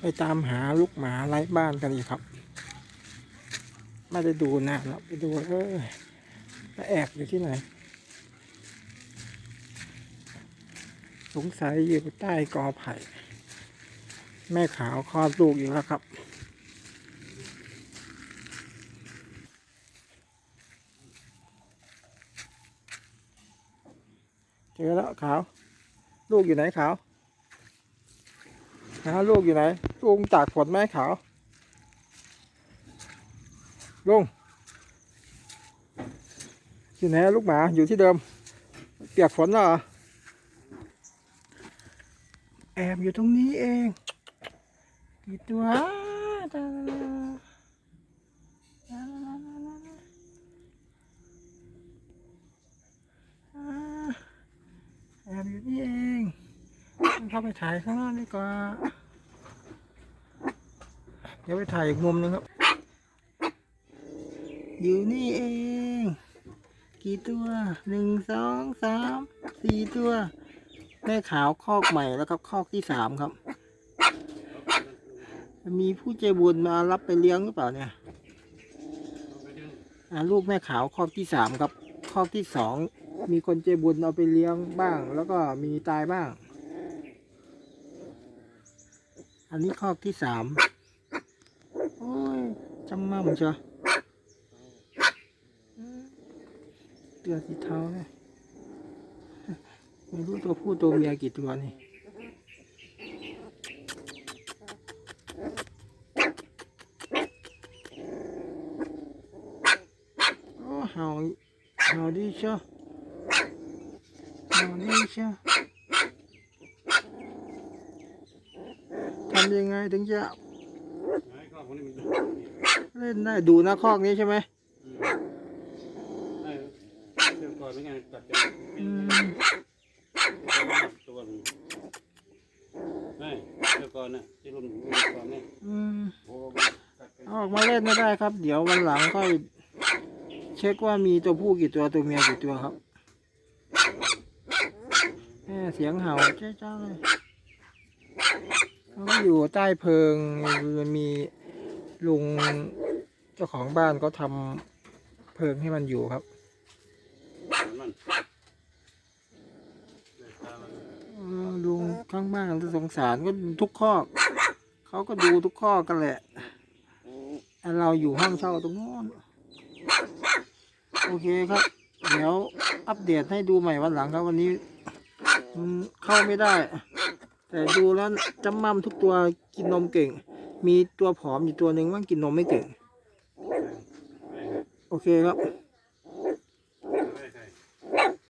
ไปตามหาลูกหมาไร้บ้านกันอีกครับ ไม่ได้ดูนานแล้วไปดูเออแล้แอบอยู่ที่ไหน สงสัยอยู่ใต้กอไผ่ แม่ขาวคลอดลูกอยู่แล้วครับเจอแล้วขาว ลูกอยู่ไหนขาว หาลูกอยู่ไหนลูกตากฝนไหมขาวลุงอยู่ไหนลูกหมาอยู่ที่เดิม เปียกฝนเหรอแอบอยู่ตรงนี้เองกี่ตัวแอบอยู่นี่เองเข้าไปถ่ายข้างนอกดีกว่า ดี๋ยวไปถ่ายอีกมุมหนึงครับ อยู่นี่เอง กี่ตัวหนึ่งสองสามสี่ตัวแม่ขาวคอกใหม่แล้วครับคอกที่สามครับ มีผู้ใจบุญมารับไปเลี้ยงหรือเปล่าเนี่ยลูกแม่ขาวคอกที่สามครับคอกที่สองมีคนใจบุญเอาไปเลี้ยงบ้าง แล้วก็มีตายบ้าง อันนี้คอกที่สาม จำมั่มเชียวเตือสีเทาเลยไม่รู้ตัวผู้ตัวเมียกี่ตัวนี่โอ้เห่าเห่าดีเชียวเห่าดีเชียวทำยังไงถึงจะ ไอ้ข้าวพวกนี้มันดูเล่นได้ดูนะคอกนี้ใช่ไหมไอ้เรื่องก่อนไม่ไงตัดกันอืมตัวหนึงไอ้เรื่องก่อนน่ะที่รุ่นรุ่นก่อนเนี่ยอืมโอ้ตัดกันเอาออกมาเล่นไม่ได้ครับ เดี๋ยววันหลังค่อยเช็คว่ามีตัวผู้กี่ตัวตัวเมียกี่ตัวครับแม่เสียงเห่าเจ๊จ้าเลยเขาก็อยู่ใต้เพิงมี ลุงเจ้าของบ้านก็ทำเพิงให้มันอยู่ครับลุงข้างบ้านก็สงสารก็ทุกข้อกเขาก็ดูทุกข้อกันแหละเราอยู่ห้องเช่าตรงโน้นโอเคครับ เดี๋ยวอัปเดตให้ดูใหม่วันหลังครับวันนี้เข้าไม่ได้ แต่ดูแล้วจำมั่มทุกตัวกินนมเก่ง มีตัวผอมอยู่ตัวหนึ่งว่ากินนมไม่เก่งโอเคครับ